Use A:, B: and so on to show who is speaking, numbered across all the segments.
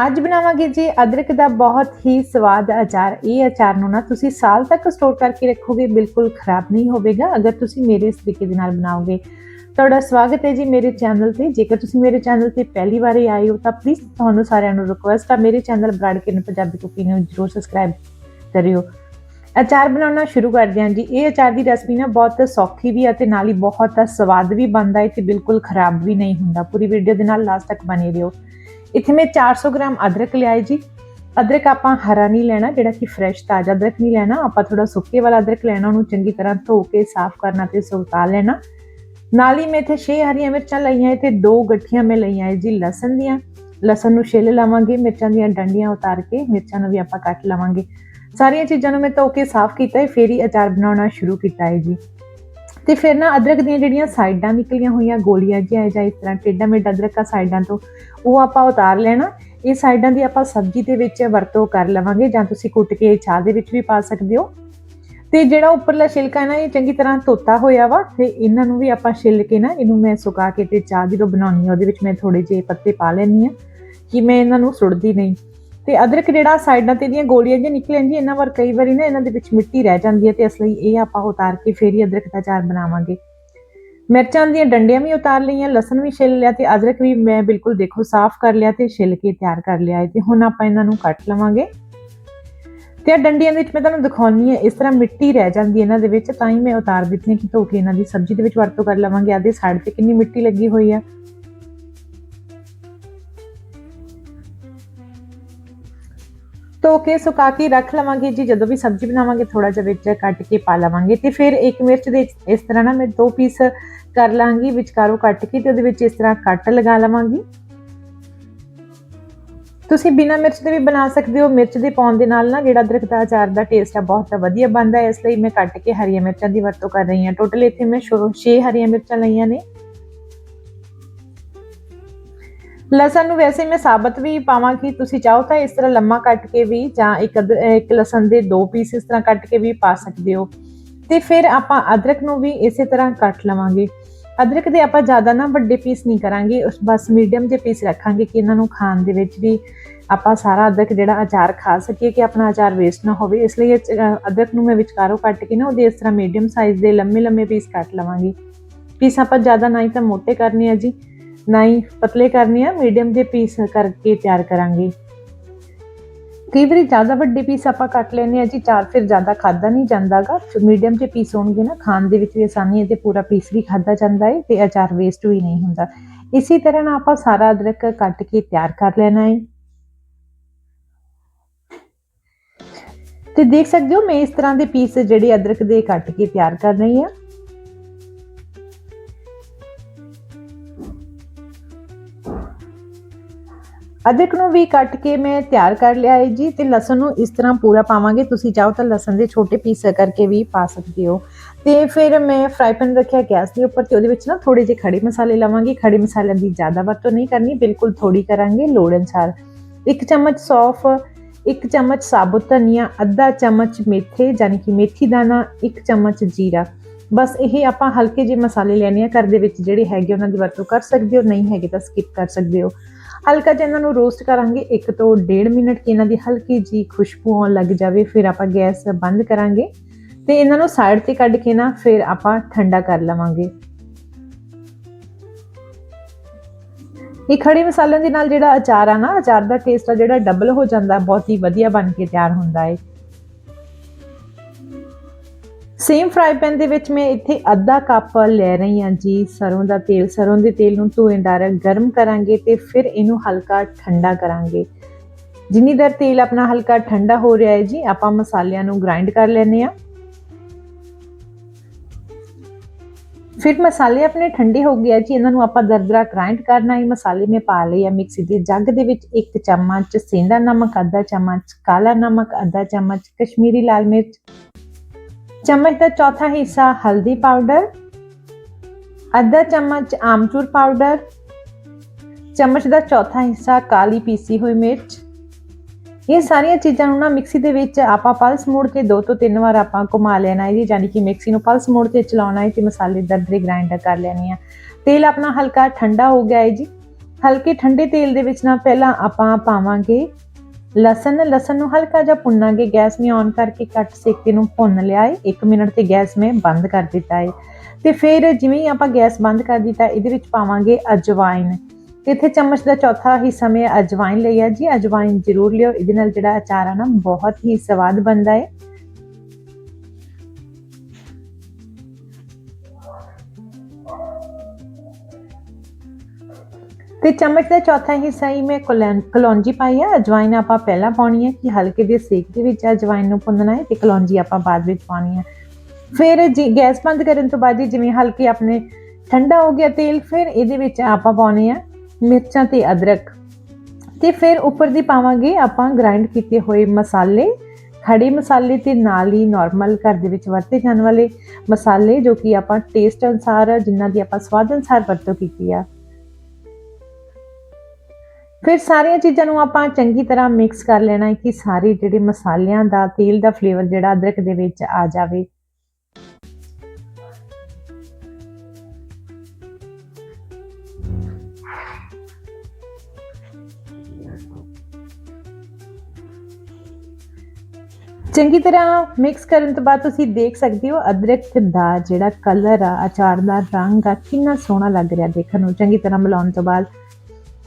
A: ਅੱਜ ਬਣਾਵਾਂਗੇ ਜੀ ਅਦਰਕ ਦਾ ਬਹੁਤ ਹੀ ਸਵਾਦ ਅਚਾਰ। ਇਹ ਅਚਾਰ ਨੂੰ ਨਾ ਤੁਸੀਂ ਸਾਲ ਤੱਕ ਸਟੋਰ ਕਰਕੇ ਰੱਖੋਗੇ, ਬਿਲਕੁਲ ਖਰਾਬ ਨਹੀਂ ਹੋਵੇਗਾ। ਅਗਰ ਤੁਸੀਂ ਮੇਰੇ ਇਸ ਤਰੀਕੇ ਦੇ ਨਾਲ ਬਣਾਓਗੇ, ਤੁਹਾਡਾ ਸਵਾਗਤ ਹੈ ਜੀ ਮੇਰੇ ਚੈਨਲ ਤੇ। ਜੇਕਰ ਤੁਸੀਂ ਮੇਰੇ ਚੈਨਲ ਤੇ ਪਹਿਲੀ ਵਾਰੀ ਆਏ ਹੋ, ਤਾਂ ਪਲੀਜ਼ ਤੁਹਾਨੂੰ ਸਾਰਿਆਂ ਨੂੰ ਰਿਕੁਐਸਟ ਆ, ਮੇਰੇ ਚੈਨਲ ਬਰਾੜ ਕੇ ਨੂੰ ਪੰਜਾਬੀ ਕੁਕਿੰਗ ਨੂੰ ਜਰੂਰ ਸਬਸਕ੍ਰਾਈਬ ਕਰਿਓ। ਅਚਾਰ ਬਣਾਉਣਾ ਸ਼ੁਰੂ ਕਰਦੇ ਹਾਂ ਜੀ। ਇਹ ਅਚਾਰ ਦੀ ਰੈਸਪੀ ਨਾ ਬਹੁਤ ਸੌਖੀ ਵੀ ਹੈ ਤੇ ਨਾਲ ਹੀ ਬਹੁਤ ਸਵਾਦ ਵੀ ਬਣਦਾ ਹੈ ਤੇ ਬਿਲਕੁਲ ਖਰਾਬ ਵੀ ਨਹੀਂ ਹੁੰਦਾ। ਪੂਰੀ ਵੀਡੀਓ ਦੇ ਨਾਲ ਲਾਸਟ ਤੱਕ ਬਣੇ ਰਹੋ। ਇੱਥੇ ਮੈਂ 400 ਗ੍ਰਾਮ ਅਦਰਕ ਲਿਆਈ ਜੀ। ਅਦਰਕ ਆਪਾਂ ਹਰਾ ਨਹੀਂ ਲੈਣਾ, ਜਿਹੜਾ ਕਿ ਫਰੈਸ਼ ਤਾਜ਼ਾ ਅਦਰਕ ਨਹੀਂ ਲੈਣਾ। ਆਪਾਂ ਥੋੜਾ ਸੁੱਕੇ ਵਾਲਾ ਅਦਰਕ ਲੈਣਾ, ਉਹਨੂੰ ਚੰਗੀ ਤਰ੍ਹਾਂ ਧੋ ਕੇ ਸਾਫ਼ ਕਰਨਾ ਤੇ ਸੁਕਾ ਲੈਣਾ। ਨਾਲ ਹੀ ਮੈਂ ਇੱਥੇ 6 ਹਰੀਆਂ ਮਿਰਚਾਂ ਲਈਆਂ ਤੇ ਦੋ ਗੱਠੀਆਂ ਮੈਂ ਲਈਆਂ ਹੈ ਜੀ ਲਸਣ ਦੀਆਂ। ਲਸਣ ਨੂੰ ਛਿੱਲ ਲਵਾਂਗੇ, ਮਿਰਚਾਂ ਦੀਆਂ ਡੰਡੀਆਂ ਉਤਾਰ ਕੇ, ਮਿਰਚਾਂ ਨੂੰ ਵੀ ਆਪਾਂ ਕੱਟ ਲਵਾਂਗੇ। ਸਾਰੀਆਂ ਚੀਜ਼ਾਂ ਨੂੰ ਮੈਂ ਧੋ ਕੇ ਸਾਫ਼ ਕੀਤਾ ਹੈ, ਫਿਰ ਹੀ ਅਚਾਰ ਬਣਾਉਣਾ ਸ਼ੁਰੂ ਕੀਤਾ ਹੈ ਜੀ। ਤੇ ਫਿਰ ਨਾ ਅਦਰਕ ਦੀਆਂ ਜਿਹੜੀਆਂ ਸਾਈਡਾਂ ਨਿਕਲੀਆਂ ਹੋਈਆਂ, ਗੋਲੀਆਂ ਜਿਹਾ ਜਾਂ ਇਸ ਤਰ੍ਹਾਂ ਟੇਡਾ ਮੇਡਾ ਅਦਰਕ ਆ ਸਾਈਡਾਂ ਤੋਂ, ਉਹ ਆਪਾਂ ਉਤਾਰ ਲੈਣਾ। ਇਹ ਸਾਈਡਾਂ ਦੀ ਆਪਾਂ ਸਬਜ਼ੀ ਦੇ ਵਿੱਚ ਵਰਤੋਂ ਕਰ ਲਵਾਂਗੇ ਜਾਂ ਤੁਸੀਂ ਕੁੱਟ ਕੇ ਚਾਹ ਦੇ ਵਿੱਚ ਵੀ ਪਾ ਸਕਦੇ ਹੋ। ਤੇ ਜਿਹੜਾ ਉੱਪਰਲਾ ਛਿਲਕਾ ਹੈ ਨਾ, ਇਹ ਚੰਗੀ ਤਰ੍ਹਾਂ ਧੋਤਾ ਹੋਇਆ ਵਾ ਤੇ ਇਹਨਾਂ ਨੂੰ ਵੀ ਆਪਾਂ ਛਿੱਲ ਕੇ ਨਾ ਇਹਨੂੰ ਮੈਂ ਸੁਕਾ ਕੇ ਤੇ ਚਾਹ ਜਦੋਂ ਬਣਾਉਣੀ ਆ, ਉਹਦੇ ਵਿੱਚ ਮੈਂ ਥੋੜੇ ਜਿਹੇ ਪੱਤੇ ਪਾ ਲੈਣੀ ਆ ਕਿ ਮੈਂ ਇਹਨਾਂ ਨੂੰ ਸੁੱਟਦੀ ਨਹੀਂ। ਤੇ ਅਦਰਕ ਜਿਹੜਾ ਸਾਈਡਾਂ ਤੇ ਦੀਆਂ ਗੋਲੀਆਂ ਜਿਹੀਆਂ ਨਿਕਲਣ ਜੀ, ਇਹਨਾਂ ਵਾਰ ਕਈ ਵਾਰੀ ਨਾ ਇਹਨਾਂ ਦੇ ਵਿੱਚ ਮਿੱਟੀ ਰਹਿ ਜਾਂਦੀ ਹੈ ਤੇ ਇਸ ਲਈ ਇਹ ਆਪਾਂ ਉਤਾਰ ਕੇ ਫੇਰ ਹੀ ਅਦਰਕ ਦਾ ਚਾਰ ਬਣਾਵਾਂਗੇ। ਮਿਰਚਾਂ ਦੀਆਂ ਡੰਡੀਆਂ ਵੀ ਉਤਾਰ ਲਈਆਂ, ਲਸਣ ਵੀ ਛਿੱਲ ਲਿਆ ਤੇ ਅਦਰਕ ਵੀ ਮੈਂ ਬਿਲਕੁਲ ਦੇਖੋ ਸਾਫ਼ ਕਰ ਲਿਆ ਤੇ ਛਿੱਲ ਕੇ ਤਿਆਰ ਕਰ ਲਿਆ ਹੈ ਤੇ ਹੁਣ ਆਪਾਂ ਇਹਨਾਂ ਨੂੰ ਕੱਟ ਲਵਾਂਗੇ। ਤੇ ਆ ਡੰਡੀਆਂ ਦੇ ਵਿੱਚ ਮੈਂ ਤੁਹਾਨੂੰ ਦਿਖਾਉਣੀ ਹੈ, ਇਸ ਤਰ੍ਹਾਂ ਮਿੱਟੀ ਰਹਿ ਜਾਂਦੀ ਹੈ ਇਹਨਾਂ ਦੇ ਵਿੱਚ, ਤਾਂ ਹੀ ਮੈਂ ਉਤਾਰ ਦਿੱਤੀਆਂ ਕਿ ਧੋ ਕੇ ਇਹਨਾਂ ਦੀ ਸਬਜ਼ੀ ਦੇ ਵਿੱਚ ਵਰਤੋਂ ਕਰ ਲਵਾਂਗੇ। ਆਦੇ ਸਾਈਡ ਤੇ ਕਿੰਨੀ ਮਿੱਟੀ ਲੱਗੀ ਹੋਈ ਆ। ਧੋ ਕੇ ਸੁਕਾ ਕੇ ਰੱਖ ਲਵਾਂਗੇ ਜੀ, ਜਦੋਂ ਵੀ ਸਬਜ਼ੀ ਬਣਾਵਾਂਗੇ ਥੋੜਾ ਜਿਹਾ ਵਿੱਚ ਕੱਟ ਕੇ ਪਾ ਲਵਾਂਗੇ ਤੇ ਫਿਰ ਇੱਕ ਮਿਰਚ ਦੇ ਇਸ ਤਰ੍ਹਾਂ ਨਾ ਮੈਂ ਦੋ ਪੀਸ ਕਰ ਲਾਂਗੀ, ਵਿਚਕਾਰੋਂ ਕੱਟ ਕੇ ਤੇ ਉਹਦੇ ਵਿੱਚ ਇਸ ਤਰ੍ਹਾਂ ਕੱਟ ਲਗਾ ਲਵਾਂਗੀ। ਤੁਸੀਂ ਬਿਨਾ ਮਿਰਚ ਦੇ ਵੀ ਬਣਾ ਸਕਦੇ ਹੋ। ਮਿਰਚ ਦੇ ਪਾਉਣ ਦੇ ਨਾਲ ਨਾ ਜਿਹੜਾ ਅਦਰਕ ਦਾ ਅਚਾਰ ਦਾ ਟੇਸਟ ਆ, ਬਹੁਤ ਵਧੀਆ ਬਣਦਾ ਹੈ। ਇਸ ਲਈ ਮੈਂ ਕੱਟ ਕੇ ਹਰੀਆਂ ਮਿਰਚਾਂ ਦੀ ਵਰਤੋਂ ਕਰ ਰਹੀ ਹਾਂ। ਟੋਟਲ ਇੱਥੇ ਮੈਂ 6 ਹਰੀਆਂ ਮਿਰਚਾਂ ਲਈਆਂ ਨੇ। ਲਸਣ ਨੂੰ ਵੈਸੇ ਮੈਂ ਸਾਬਤ ਵੀ ਪਾਵਾਂ ਕਿ ਤੁਸੀਂ ਚਾਹੋ ਤਾਂ ਇਸ ਤਰ੍ਹਾਂ ਲੰਮਾ ਕੱਟ ਕੇ ਵੀ ਜਾਂ ਇੱਕ ਇੱਕ ਲਸਣ ਦੇ ਦੋ ਪੀਸ ਇਸ ਤਰ੍ਹਾਂ ਕੱਟ ਕੇ ਵੀ ਪਾ ਸਕਦੇ ਹੋ। ਤੇ ਫਿਰ ਆਪਾਂ ਅਦਰਕ ਨੂੰ ਵੀ ਇਸੇ ਤਰ੍ਹਾਂ ਕੱਟ ਲਵਾਂਗੇ। ਅਦਰਕ ਦੇ ਆਪਾਂ ਜ਼ਿਆਦਾ ਨਾ ਵੱਡੇ ਪੀਸ ਨਹੀਂ ਕਰਾਂਗੇ, ਉਸ ਬਸ ਮੀਡੀਅਮ ਜਿਹੇ ਪੀਸ ਰੱਖਾਂਗੇ ਕਿ ਇਹਨਾਂ ਨੂੰ ਖਾਣ ਦੇ ਵਿੱਚ ਵੀ ਆਪਾਂ ਸਾਰਾ ਅਦਰਕ ਜਿਹੜਾ ਅਚਾਰ ਖਾ ਸਕੀਏ ਕਿ ਆਪਣਾ ਅਚਾਰ ਵੇਸਟ ਨਾ ਹੋਵੇ। ਇਸ ਲਈ ਅਦਰਕ ਨੂੰ ਮੈਂ ਵਿਚਕਾਰੋਂ ਕੱਟ ਕੇ ਨਾ ਉਹਦੇ ਇਸ ਤਰ੍ਹਾਂ ਮੀਡੀਅਮ ਸਾਈਜ਼ ਦੇ ਲੰਮੇ ਲੰਮੇ ਪੀਸ ਕੱਟ ਲਵਾਂਗੀ। ਪੀਸ ਆਪਾਂ ਜ਼ਿਆਦਾ ਨਾ ਹੀ ਤਾਂ ਮੋਟੇ ਕਰਨੇ ਆ ਜੀ। ਨਾ ਹੀ ਪਤਲੇ ਕਰਨੇ ਆ ਮੀਡੀਅਮ ਦੇ ਪੀਸ ਕਰਕੇ ਤਿਆਰ ਕਰਾਂਗੇ। ਕਈ ਵਾਰੀ ਜ਼ਿਆਦਾ ਵੱਡੇ ਪੀਸ ਆਪਾਂ ਕੱਟ ਲੈਨੇ ਆ ਜੀ, ਚਾਰ ਫਿਰ ਜ਼ਿਆਦਾ ਖਾਦਾ ਨਹੀਂ ਜਾਂਦਾਗਾ। ਮੀਡੀਅਮ ਦੇ ਪੀਸ ਹੋਣਗੇ ਨਾ, ਖਾਣ ਦੇ ਵਿੱਚ ਵੀ ਆਸਾਨੀ ਹੈ ਤੇ ਪੂਰਾ ਪੀਸ ਵੀ ਖਾਦਾ ਜਾਂਦਾ ਹੈ ਤੇ ਅਚਾਰ ਵੇਸਟ ਵੀ ਨਹੀਂ ਹੁੰਦਾ। ਇਸੇ ਤਰ੍ਹਾਂ ਨਾਲ ਆਪਾਂ ਸਾਰਾ ਅਦਰਕ ਕੱਟ ਕੇ ਤਿਆਰ ਕਰ ਲੈਣਾ ਹੈ। ਤੇ ਦੇਖ ਸਕਦੇ ਹੋ ਮੈਂ ਇਸ ਤਰ੍ਹਾਂ ਦੇ ਪੀਸ ਜਿਹੜੇ ਅਦਰਕ ਦੇ ਕੱਟ ਕੇ ਤਿਆਰ ਕਰ ਰਹੀ ਹਾਂ। ਅਦਰਕ ਨੂੰ ਵੀ ਕੱਟ ਕੇ ਮੈਂ ਤਿਆਰ ਕਰ ਲਿਆ ਹੈ ਜੀ ਤੇ ਲਸਣ ਨੂੰ ਇਸ ਤਰ੍ਹਾਂ ਪੂਰਾ ਪਾਵਾਂਗੇ। ਤੁਸੀਂ ਚਾਹੋ ਤਾਂ ਲਸਣ ਦੇ ਛੋਟੇ ਪੀਸ ਕਰਕੇ ਵੀ ਪਾ ਸਕਦੇ ਹੋ। ਤੇ ਫਿਰ ਮੈਂ ਫਰਾਈ ਪੈਨ ਰੱਖਿਆ ਗੈਸ ਦੇ ਉੱਪਰ ਤੇ ਉਹਦੇ ਵਿੱਚ ਨਾ ਥੋੜੇ ਜਿਹੇ ਖੜੇ ਮਸਾਲੇ ਲਵਾਂਗੇ। ਖੜੇ ਮਸਾਲਿਆਂ ਦੀ ਜ਼ਿਆਦਾ ਵਰਤੋਂ ਨਹੀਂ ਕਰਨੀ, ਬਿਲਕੁਲ ਥੋੜੀ ਕਰਾਂਗੇ ਲੋੜ ਅਨਸਾਰ। ਇੱਕ ਚਮਚ ਸੌਫ, ਇੱਕ ਚਮਚ ਸਾਬੁਤ ਧਨੀਆ, ਅੱਧਾ ਚਮਚ ਮੇਥੇ ਯਾਨੀ ਕਿ ਮੇਥੀ ਦਾਣਾ, ਇੱਕ ਚਮਚ ਜੀਰਾ। ਬਸ ਇਹ ਆਪਾਂ ਹਲਕੇ ਜਿਹੇ ਮਸਾਲੇ ਲੈਣੇ ਆ। ਘਰ ਦੇ ਵਿੱਚ ਜਿਹੜੇ ਹੈਗੇ ਉਹਨਾਂ ਦੀ ਵਰਤੋਂ ਕਰ ਸਕਦੇ ਹੋ, ਨਹੀਂ ਹੈਗੇ ਤਾਂ ਸਕਿਪ ਕਰ ਸਕਦੇ ਹੋ। ਹਲਕਾ ਜਿਹਾ ਇਹਨਾਂ ਨੂੰ ਰੋਸਟ ਕਰਾਂਗੇ 1 ਤੋਂ 1.5 ਮਿੰਟ ਕਿ ਇਹਨਾਂ ਦੀ ਹਲਕੀ ਜੀ ਖੁਸ਼ਬੂ ਆਉਣ ਲੱਗ ਜਾਵੇ, ਫਿਰ ਆਪਾਂ ਗੈਸ ਬੰਦ ਕਰਾਂਗੇ ਤੇ ਇਹਨਾਂ ਨੂੰ ਸਾਈਡ ਤੇ ਕੱਢ ਕੇ ਨਾ ਫਿਰ ਆਪਾਂ ਠੰਡਾ ਕਰ ਲਵਾਂਗੇ। ਇਹ ਖੜੇ ਮਸਾਲਿਆਂ ਦੇ ਨਾਲ ਜਿਹੜਾ ਅਚਾਰ ਆ ਨਾ, ਅਚਾਰ ਦਾ ਟੇਸਟ ਆ ਜਿਹੜਾ ਡਬਲ ਹੋ ਜਾਂਦਾ, ਬਹੁਤ ਹੀ ਵਧੀਆ ਬਣ ਕੇ ਤਿਆਰ ਹੁੰਦਾ ਹੈ ਸੇਮ ਫਰਾਈ ਪੈਨ ਦੇ ਵਿੱਚ ਮੈਂ ਇੱਥੇ ਅੱਧਾ ਕੱਪ ਲੈ ਰਹੀ ਹਾਂ ਜੀ। ਸਰੋਂ ਦਾ ਤੇਲ, ਸਰੋਂ ਦੇ ਤੇਲ ਨੂੰ ਧੋਏਦਾਰ ਗਰਮ ਕਰਾਂਗੇ ਤੇ ਫਿਰ ਇਹਨੂੰ ਹਲਕਾ ਠੰਡਾ ਕਰਾਂਗੇ। ਜਿੰਨੀ ਦਰ ਤੇਲ ਆਪਣਾ ਹਲਕਾ ਠੰਡਾ ਹੋ ਰਿਹਾ ਹੈ ਜੀ, ਆਪਾਂ ਮਸਾਲਿਆਂ ਨੂੰ ਗ੍ਰਾਈਂਡ ਕਰ ਲੈਨੇ ਆ ਫਿਰ ਮਸਾਲੇ ਆਪਣੇ ਠੰਡੇ ਹੋ ਗਏ ਜੀ, ਇਹਨਾਂ ਨੂੰ ਆਪਾਂ ਦਰਦਰਾ ਗ੍ਰਾਈਂਡ ਕਰਨਾ ਹੈ। ਮਸਾਲੇ ਮੈਂ ਪਾ ਲਏ ਆ ਮਿਕਸੀ ਦੇ। ਜੱਗ ਦੇ ਵਿੱਚ ਇੱਕ ਚਮਚ ਸੇਂਦਾ ਨਮਕ, ਅੱਧਾ ਚਮਚ ਕਾਲਾ ਨਮਕ, ਅੱਧਾ ਚਮਚ ਕਸ਼ਮੀਰੀ ਲਾਲ ਮਿਰਚ। ਚਮਚ ਦਾ ਚੌਥਾ ਹਿੱਸਾ ਹਲਦੀ ਪਾਊਡਰ ਅੱਧਾ ਚਮਚ ਆਮਚੂਰ ਪਾਊਡਰ ਚਮਚ ਦਾ ਚੌਥਾ ਹਿੱਸਾ ਕਾਲੀ ਪੀਸੀ ਹੋਈ ਮਿਰਚ ਇਹ ਸਾਰੀਆਂ ਚੀਜ਼ਾਂ ਨੂੰ ਨਾ ਮਿਕਸੀ ਦੇ ਵਿੱਚ ਆਪਾਂ ਪਲਸ ਮੋੜ ਕੇ ਦੋ ਤੋਂ ਤਿੰਨ ਵਾਰ ਆਪਾਂ ਘੁਮਾ ਲੈਣਾ ਹੈ ਜੀ ਯਾਨੀ ਕਿ ਮਿਕਸੀ ਨੂੰ ਪਲਸ ਮੋੜ ਤੇ ਚਲਾਉਣਾ ਹੈ ਤੇ ਮਸਾਲੇ ਦਰਦਰੇ ਗ੍ਰਾਈਂਡ ਕਰ ਲੈਣੀ ਆ ਤੇਲ ਆਪਣਾ ਹਲਕਾ ਠੰਡਾ ਹੋ ਗਿਆ ਹੈ ਜੀ ਹਲਕੇ ਠੰਡੇ ਤੇਲ ਦੇ ਵਿੱਚ ਨਾ ਪਹਿਲਾਂ ਆਪਾਂ ਪਾਵਾਂਗੇ ਲਸਣ ਲਸਣ ਨੂੰ ਹਲਕਾ ਜਿਹਾ ਭੁੰਨਾਂਗੇ ਗੈਸ ਨੂੰ ਔਨ ਕਰਕੇ ਕੱਟ ਸੇਕੇ ਨੂੰ ਭੁੰਨ ਲਿਆ ਹੈ 1 ਮਿੰਟ ਤੇ ਗੈਸ ਮੈਂ ਬੰਦ ਕਰ ਦਿੱਤਾ ਹੈ ਤੇ ਫਿਰ ਜਿਵੇਂ ਹੀ ਆਪਾਂ ਗੈਸ ਬੰਦ ਕਰ ਦਿੱਤਾ, ਇਹਦੇ ਵਿੱਚ ਪਾਵਾਂਗੇ ਅਜਵਾਇਨ ਤੇ ਇੱਥੇ ਚਮਚ ਦਾ ਚੌਥਾ ਹਿੱਸਾ ਮੈਂ ਅਜਵਾਇਨ ਲਈ ਹੈ ਜੀ। ਅਜਵਾਇਨ ਜ਼ਰੂਰ ਲਿਓ। ਇਹਦੇ ਨਾਲ ਜਿਹੜਾ ਅਚਾਰ ਆ ਨਾ, ਬਹੁਤ ਹੀ ਸਵਾਦ ਬਣਦਾ ਹੈ ਤੇ ਚਮਚ ਦਾ ਚੌਥਾ ਹਿੱਸਾ ਹੀ ਮੈਂ ਕਲੌਂ- ਕਲੌਂਜੀ ਪਾਈ ਹੈ ਅਜਵਾਇਨ ਆਪਾਂ ਪਹਿਲਾਂ ਪਾਉਣੀ ਹੈ ਕਿ ਹਲਕੇ ਦੇ ਸੇਕ ਦੇ ਵਿੱਚ ਅਜਵਾਇਨ ਨੂੰ ਭੁੰਨਣਾ ਹੈ ਤੇ ਕਲੌਂਜੀ ਆਪਾਂ ਬਾਅਦ ਵਿੱਚ ਪਾਉਣੀ ਹੈ ਫਿਰ ਜੀ ਗੈਸ ਬੰਦ ਕਰਨ ਤੋਂ ਬਾਅਦ ਜੀ ਜਿਵੇਂ ਹਲਕੇ ਆਪਣੇ ਠੰਡਾ ਹੋ ਗਿਆ ਤੇਲ, ਫਿਰ ਇਹਦੇ ਵਿੱਚ ਆਪਾਂ ਪਾਉਣੇ ਆ ਮਿਰਚਾਂ ਤੇ ਅਦਰਕ। ਤੇ ਫਿਰ ਉੱਪਰ ਦੀ ਪਾਵਾਂਗੇ ਆਪਾਂ ਗ੍ਰਾਈਂਡ ਕੀਤੇ ਹੋਏ ਮਸਾਲੇ। ਖੜੇ ਮਸਾਲੇ ਤੇ ਨਾਲ ਹੀ ਨਾਰਮਲ ਘਰ ਦੇ ਵਿੱਚ ਵਰਤੇ ਜਾਣ ਵਾਲੇ ਮਸਾਲੇ ਜੋ ਕਿ ਆਪਾਂ ਟੇਸਟ ਅਨਸਾਰ ਜਿਨ੍ਹਾਂ ਦੀ ਆਪਾਂ ਸਵਾਦ ਅਨਸਾਰ ਵਰਤੋਂ ਕੀਤੀ ਆ। ਫਿਰ ਸਾਰੀਆਂ ਚੀਜ਼ਾਂ ਨੂੰ ਆਪਾਂ ਚੰਗੀ ਤਰ੍ਹਾਂ ਮਿਕਸ ਕਰ ਲੈਣਾ ਹੈ ਕਿ ਸਾਰੇ ਜਿਹੜੇ ਮਸਾਲਿਆਂ ਦਾ, ਤੇਲ ਦਾ ਫਲੇਵਰ ਜਿਹੜਾ ਅਦਰਕ ਦੇ ਵਿੱਚ ਆ ਜਾਵੇ। ਚੰਗੀ ਤਰ੍ਹਾਂ ਮਿਕਸ ਕਰਨ ਤੋਂ ਬਾਅਦ ਤੁਸੀਂ ਦੇਖ ਸਕਦੇ ਹੋ ਅਦਰਕ ਦਾ ਜਿਹੜਾ ਕਲਰ ਆ, ਅਚਾਰ ਦਾ ਰੰਗ ਆ, ਕਿੰਨਾ ਸੋਹਣਾ ਲੱਗ ਰਿਹਾ ਦੇਖਣ ਨੂੰ। ਚੰਗੀ ਤਰ੍ਹਾਂ ਮਿਲਾਉਣ ਤੋਂ ਬਾਅਦ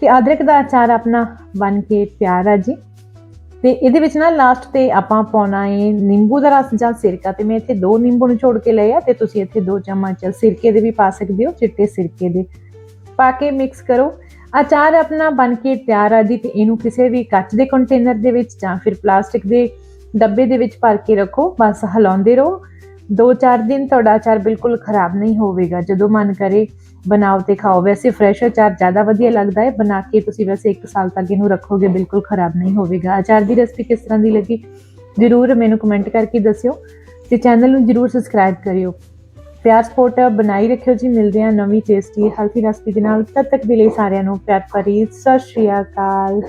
A: ਤੇ ਅਦਰਕ ਦਾ ਅਚਾਰ ਆਪਣਾ ਬਣ ਕੇ ਤਿਆਰ ਆ ਜੀ। ਤੇ ਇਹਦੇ ਵਿੱਚ ਨਾ ਲਾਸਟ ਤੇ ਆਪਾਂ ਪਾਉਣਾ ਹੈ ਨਿੰਬੂ ਦਾ ਰਸ ਜਾਂ ਸਿਰਕਾ ਤੇ ਮੈਂ ਇੱਥੇ ਦੋ ਨਿੰਬੂ ਨੂੰ ਛੋੜ ਕੇ ਲਏ ਆ ਤੇ ਤੁਸੀਂ ਇੱਥੇ ਦੋ ਚਮਚ ਸਿਰਕੇ ਦੇ ਵੀ ਪਾ ਸਕਦੇ ਹੋ, ਚਿੱਟੇ ਸਿਰਕੇ ਦੇ। ਪਾ ਕੇ ਮਿਕਸ ਕਰੋ। ਅਚਾਰ ਆਪਣਾ ਬਣ ਕੇ ਤਿਆਰ ਆ ਜੀ ਤੇ ਇਹਨੂੰ ਕਿਸੇ ਵੀ ਕੱਚ ਦੇ ਕੰਟੇਨਰ ਦੇ ਵਿੱਚ ਜਾਂ ਫਿਰ ਪਲਾਸਟਿਕ ਦੇ ਡੱਬੇ ਦੇ ਵਿੱਚ ਭਰ ਕੇ ਰੱਖੋ। ਬਸ ਹਿਲਾਉਂਦੇ ਰਹੋ। 2-4 ਦਿਨ ਤੁਹਾਡਾ ਅਚਾਰ ਬਿਲਕੁਲ ਖਰਾਬ ਨਹੀਂ ਹੋਵੇਗਾ। ਜਦੋਂ ਮਨ ਕਰੇ ਬਣਾਓ ਤੇ ਖਾਓ। ਵੈਸੇ ਫਰੈਸ਼ ਅਚਾਰ ਜ਼ਿਆਦਾ ਵਧੀਆ ਲੱਗਦਾ ਹੈ। ਬਣਾ ਕੇ ਤੁਸੀਂ ਵੈਸੇ 1 ਸਾਲ ਤੱਕ ਇਹਨੂੰ ਰੱਖੋਗੇ, ਬਿਲਕੁਲ ਖਰਾਬ ਨਹੀਂ ਹੋਵੇਗਾ। ਅਚਾਰ ਦੀ ਰੈਸਪੀ ਕਿਸ ਤਰ੍ਹਾਂ ਦੀ ਲੱਗੀ? ਜਰੂਰ ਮੈਨੂੰ ਕਮੈਂਟ ਕਰਕੇ ਦੱਸਿਓ ਤੇ ਚੈਨਲ ਨੂੰ ਜਰੂਰ ਸਬਸਕ੍ਰਾਈਬ ਕਰਿਓ। ਪਿਆਰ ਸਪੋਰਟ ਬਣਾਈ ਰੱਖਿਓ ਜੀ। ਮਿਲਦੇ ਆ ਨਵੀਂ ਟੇਸਟੀ ਹੈਲਥੀ ਰੈਸਪੀ ਦੇ ਨਾਲ। ਤਦ ਤੱਕ ਦੇ ਲਈ ਸਾਰਿਆਂ ਨੂੰ ਪਿਆਰ ਭਰੀ ਸਤਿ ਸ਼੍ਰੀ ਅਕਾਲ।